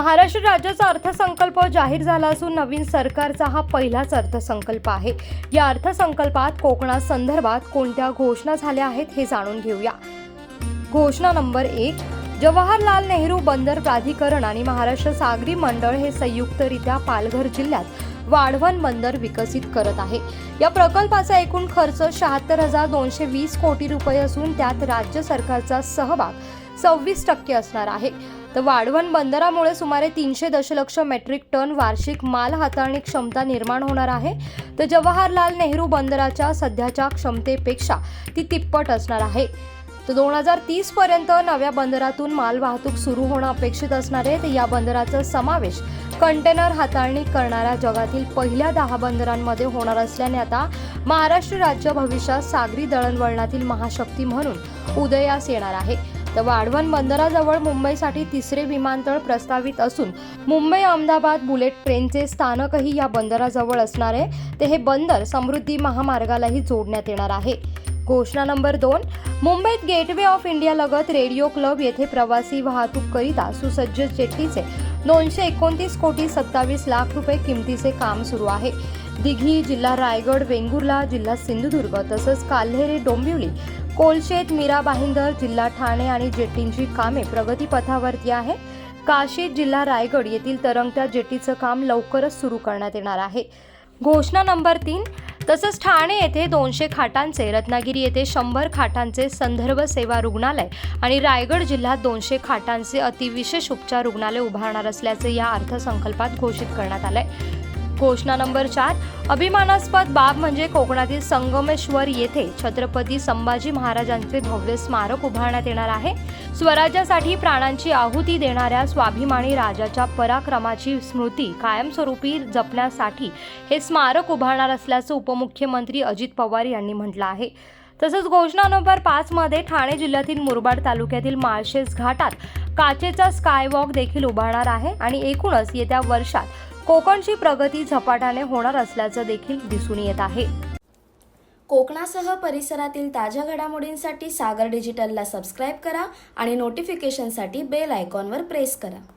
महाराष्ट्र राज्याचा अर्थसंकल्प जाहीर झाला असून नवीन सरकारचा हा पहिलाच अर्थसंकल्प आहे. या अर्थसंकल्पात कोकणा संदर्भात कोणत्या घोषणा झाल्या आहेत हे जाणून घेऊया. घोषणा नंबर एक जवाहरलाल नेहरू बंदर प्राधिकरण आणि महाराष्ट्र सागरी मंडळ हे संयुक्तरित्या पालघर जिल्ह्यात वाढवण बंदर विकसित करत आहे. या प्रकल्पाचा एकूण खर्च शहात्तर हजार दोनशे वीस कोटी रुपये असून त्यात राज्य सरकारचा सहभाग सव्वीस टक्के असणार आहे. तर वाढवण बंदरामुळे सुमारे तीनशे दशलक्ष मेट्रिक टन वार्षिक माल हाताळणी क्षमता निर्माण होणार आहे. तर जवाहरलाल नेहरू बंदराच्या सध्याच्या क्षमतेपेक्षा ती तिप्पट असणार आहे. तर दोन हजार तीस पर्यंत नव्या बंदरातून माल वाहतूक सुरू होणं अपेक्षित असणार आहे. तर या बंदराचा समावेश कंटेनर हाताळणी करणाऱ्या जगातील पहिल्या दहा बंदरांमध्ये होणार असल्याने आता महाराष्ट्र राज्य भविष्यात सागरी दळणवळणातील महाशक्ती म्हणून उदयास येणार आहे. तर वाढवण बंदराजवळ मुंबईसाठी तिसरे विमानतळ प्रस्तावित असून मुंबई अहमदाबाद बुलेट ट्रेनचे स्थानकही या बंदराजवळ असणार आहे. ते हे बंदर समृद्धी महामार्गालाही जोडण्यात येणार आहे. घोषणा नंबर दोन मुंबईत गेटवे ऑफ इंडिया लगत रेडिओ क्लब येथे प्रवासी वाहतूक करिता सुसज्ज जेट्टीचे दोनशे एकोणतीस कोटी सत्तावीस लाख रुपये किमतीचे काम सुरू आहे. दिघी जिल्हा रायगड वेंगुर्ला जिल्हा सिंधुदुर्ग तसंच काल्हेरे डोंबिवली कोलशेत मीरा भाईंदर जिल्हा ठाणे आणि जेटींची कामे प्रगतीपथावरती आहे. काशीद जिल्हा रायगड येथील तरंगत्या जेटीचं काम लवकरच सुरू करण्यात येणार आहे. घोषणा नंबर तीन तसंच ठाणे येथे दोनशे खाटांचे रत्नागिरी येथे शंभर खाटांचे संदर्भ सेवा रुग्णालय आणि रायगड जिल्ह्यात दोनशे खाटांचे अतिविशेष उपचार रुग्णालय उभारणार असल्याचे या अर्थसंकल्पात घोषित करण्यात आलंय. घोषणा नंबर चार अभिमानास्पद बाब म्हणजे कोकणातील संगमेश्वर येथे छत्रपती संभाजी महाराजांचे भव्य स्मारक उभारण्यात येणार आहे. स्वराज्यासाठी प्राणांची आहुती देणाऱ्या स्वाभिमानी राजाच्या पराक्रमाची स्मृती कायमस्वरूपी जपण्यासाठी हे स्मारक उभारणार असल्याचं उपमुख्यमंत्री अजित पवार यांनी म्हटलं आहे. तसंच घोषणा नंबर पाचमध्ये ठाणे जिल्ह्यातील मुरबाड तालुक्यातील माळशेज घाटात काचेचा स्कायवॉक देखील उभारणार आहे आणि एकूणच येत्या वर्षात कोकणची प्रगती झपाट्याने होणार असल्याचं देखील दिसून येत आहे. कोकणासह परिसरातील ताज्या घडामोडींसाठी सागर डिजिटलला सबस्क्राईब करा आणि नोटिफिकेशनसाठी बेल आयकॉनवर प्रेस करा.